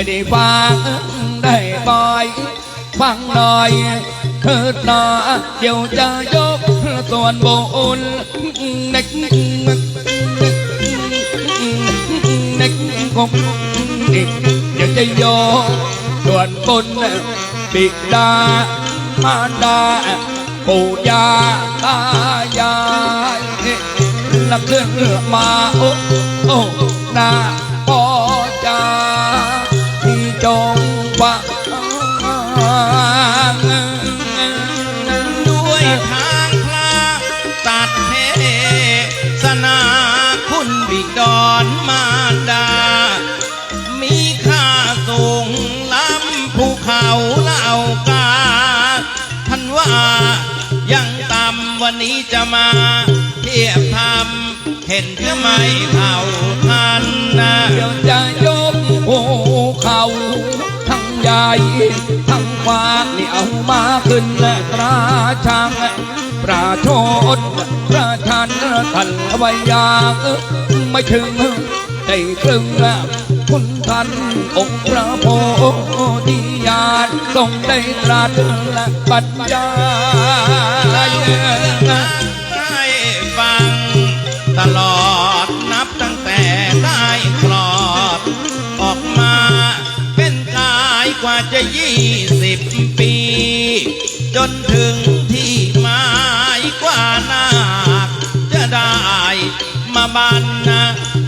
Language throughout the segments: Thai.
ไม่ได้ฟังได้บ่อย ฟังหน่อยเถิดหนาเดี๋ยวจะยกส่วนบุญเน็กเน็กน็กคงเดี๋ยวจะยกส่วนบุญบิดามารดาปู่ย่าตายายลักเลื่อนมาโอ้โอ้นา เห็นจะไม่เท่าทันนะเดี๋ยวจะยกภูเขาทั้งใหญ่ทั้งกว้างนี่เอามาขึ้นและตราช่างประชดประชันท่านว้อยางไม่ถึงได้ครึ่งคุณท่านองค์พระโพธิญาณทรงได้ตรัสและปัญญา ยี่สิบปี จนถึงที่หมายกว่านาคจะได้มาบันนะ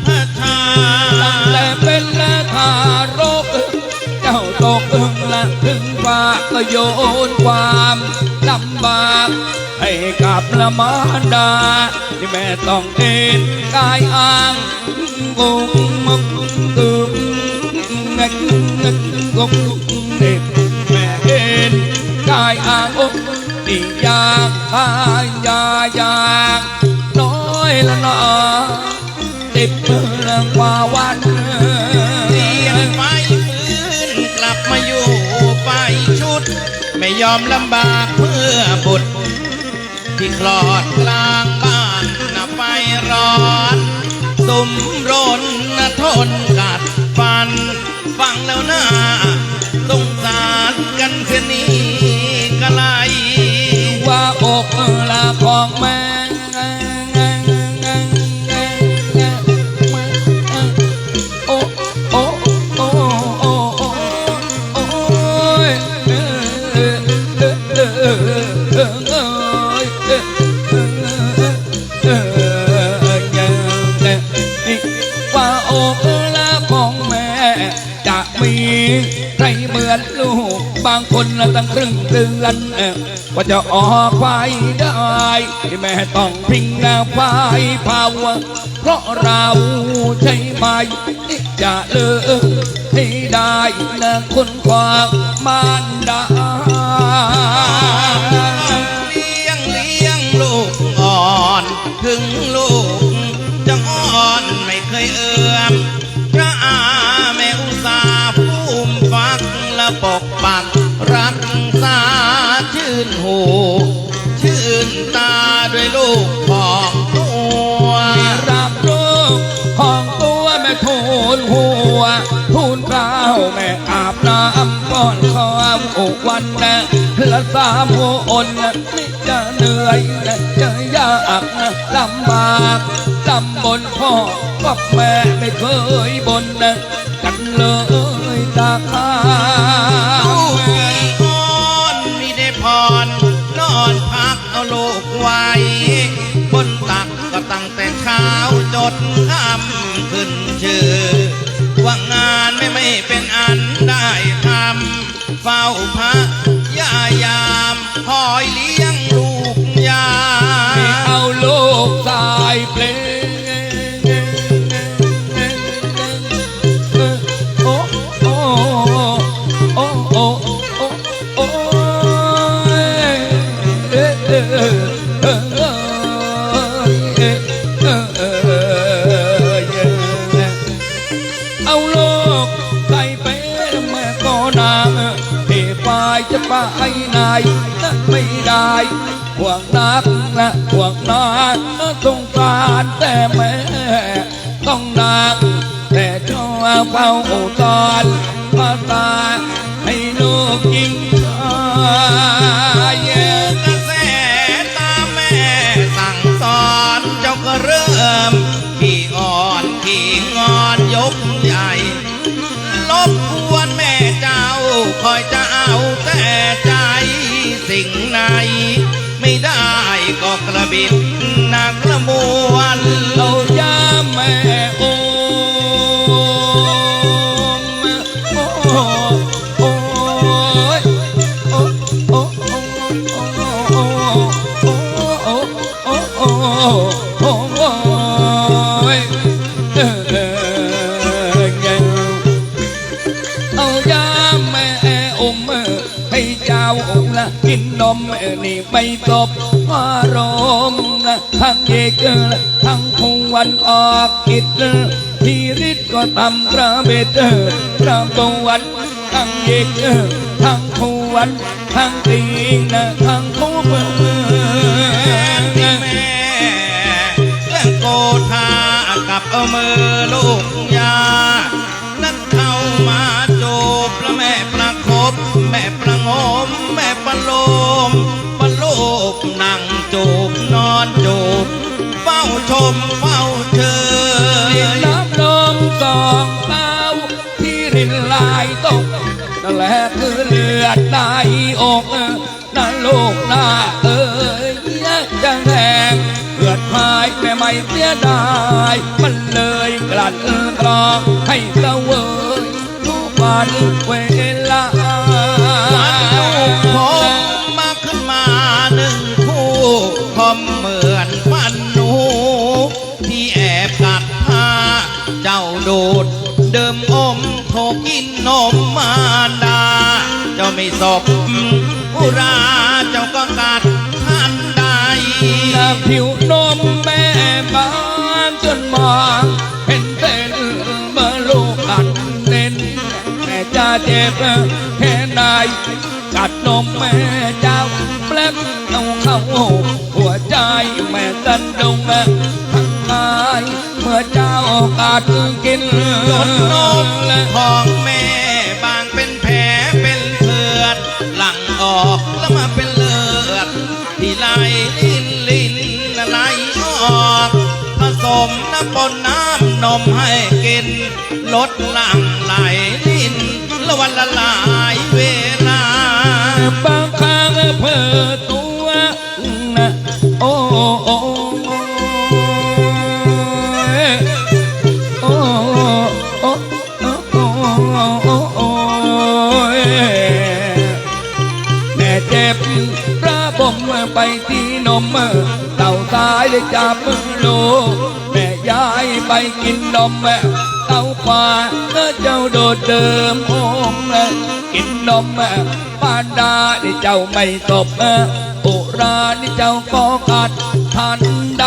พระชาตั้งแต่เป็นและทารก เจ้าตกละถึงฝากก็โยนความลำบากให้กับละมารดา ที่แม่ต้องเอ็นกายอ้างกุมมุกกุมงกงกากทายยาอยากน้อยละน้อติดเมื่อกว่าวันเสียงไฟฟื้นกลับมาอยู่ไฟชุด ไม่ยอมลำบากเพื่อบุตรที่คลอดกลางบ้านนะไฟร้อนสุมรนนะทนกัดฟัน ฟังแล้วน่าสงสารกันเสียนี้ องแม่โคนละตั้งครึ่งเดือนกว่าจะออกไปได้แม่ต้องพิงแน้าไฟเผาเพราะเราใช่ไหมจะเลิกให้ได้นะคนความมาน อนความอกวันนะละสามหัวอนนะไม่จะเหนื่อยนะจะยากนะลำบากลำบนพ่อกับแม่ไม่เคยบนนะกันเลยตาข้าลูกวอ่อนมีได้พรนอนพักเอาลูกไว้บนตักก็ตั้งแต่เช้าจดค่ำขึ้นชื่อ ว่างานไม่ไม่เป็นอันได้ทำเฝ้าพระยายามคอยเลี้ยง ก่อนมาตาย ละทั้งเอกทั้งคงวันออกกิจที่ฤทธิ์ก็ทำกระเบ็ดกระบวันทั้งเอกทั้งคงวันทั้งตีงนะทั้งคู่เมืองแม่เรื่องโกธากับเอามือลูกยา นั้นเข้ามาจูบแล้วแม่ประคบ แม่ประงม แม่ประโลม มเฝ้าเชยน้ำนมสองเต้าที่รินลายตกนั่นแหละคือเลือดในอกนั่นลูกหน้าเอ้ยจะแหงเกิดพายแม่ไม่เสียดายมันเลยกลั่นกรองให้เสวยทุกวันเว ศพอุราเจ้าก็กัดท่านใดจากผิวนมแม่บานจนมองเห็นเป็นเมื่อลูกกัดเน้นแม่จะเจ็บแค่ไหนกัดนมแม่เจ้าแปลกเอาเข้าหัวใจแม่สันดงทั้งกายเมื่อเจ้ากัดกินจนนมของแม่ สมน้ำปนน้ำนมให้กินลดหลั่งไหลลิ้นละวันละหลายเวลาบางครั้งเพื่อ ไปที่นมเต่าตายเลยจับมือลูกแม่ยายไปกินนมเต่าขวาเจ้าโดดเดิมโอมกินนมปานดาที่เจ้าไม่ตบโอรานี่เจ้าก็กัดทันใด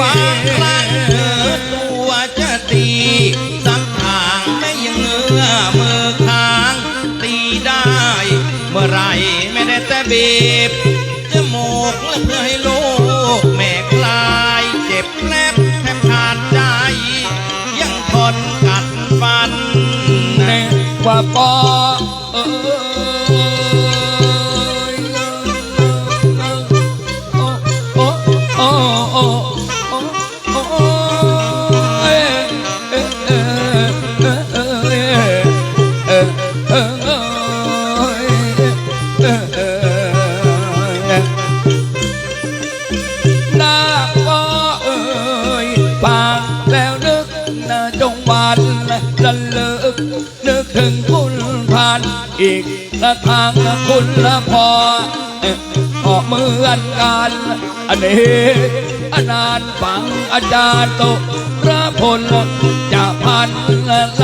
บางครั้งเธอตัวจะตีสักทางไม่ยังเงื้อมือค้างตีได้ เมื่อไรไม่ได้แต่บีบ เพื่อให้ลูกแม่คลายเจ็บแนบแทบขาดใจ ยังทนกัดฟันแน่ว่าปอเอ้ย อีกละทางคุณละพอเอ่อพอเหมือนกันอันนี้อานานฝังอาจารย์โตพระพลจะพันละละ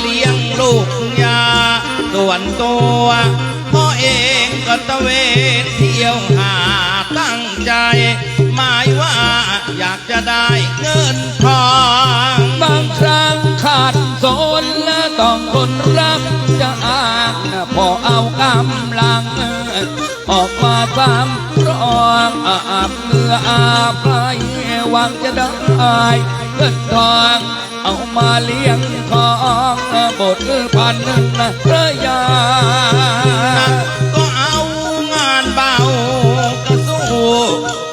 เลี้ยงลูกยาส่วนตัวพ่อเองก็ตะเวนเที่ยวหาตั้งใจหมายว่าอยากจะได้เงินทองบางครั้งขาดสนและต้องคนรักจะอ้างพอเอากำลัง ออกมาตามร้องอาบเหงื่ออาบไหลหวังจะได้เงินทอง เอามาเลี้ยงของบทพันนะพระยาก็เอางานเบาก็สู้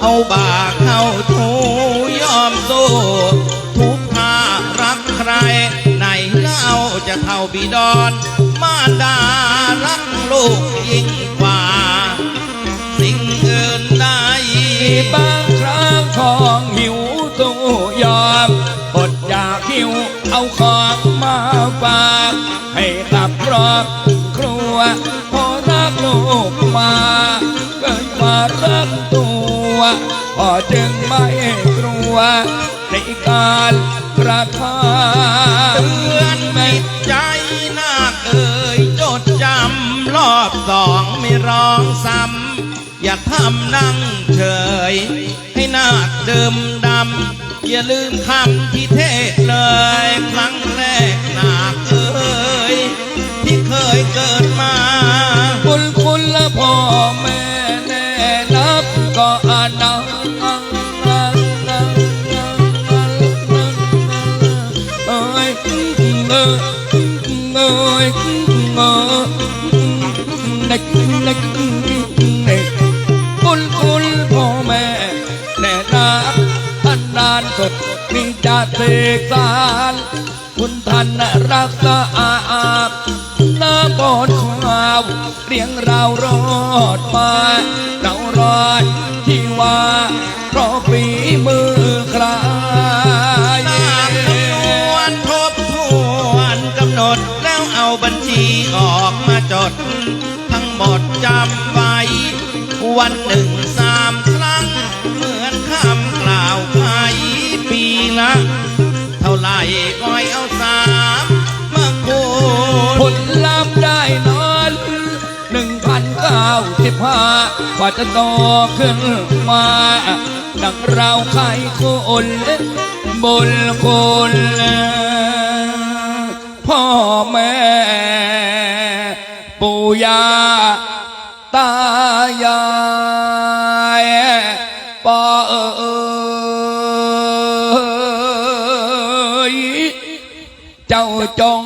เอาบาเข้าทูยอมสู้ทุกท่ารักใครไหนเล่าจะเท่าบิดอนมาดารักลูกยิ่งกว่า สิ่งอื่นใดบา เอาของมาฝากให้กับครอบครัวพอรักลูกมาเกิดมารักตัวพอจึงไม่กลัวในการกระทำเตือนไม่ใจนาเอ่ยจดจำรอบสองไม่ร้องซ้ำอย่าทำนั่งเฉย ให้นาคเดิมดำ อย่าลืมคำที่เทศเลยครั้งแรกหนาเอ่ยที่เคยเกิดมาคุณคุณและพ่อแม่แน่นับก็อานังเอ้ยเอ้ยเอ้ยเอ้ยเด็กเด็ก จะเสกสารคุณท่านรักษาอาบน้ำบอนข้าวเรียงเรารอดมาเรารอดที่ว่าเพราะฝีมือใครนาคจำนวนทบทวนกำหนดแล้วเอาบัญชีออกมาจด ทั้งหมดจำไว้ วันหนึ่งากว่าจะโตขึ้นมาดังเราใครคนบุญคุณพ่อแม่ ปู่ย่าตายายปอเอยเจ้าจง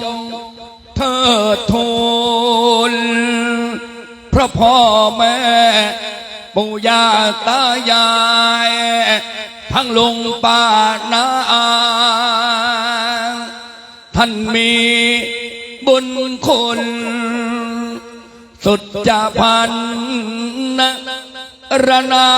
ปู่ย่าตายาย ทั้งลุงป้านาอาท่านมีบุญคุณ สุดจะพันนะรนา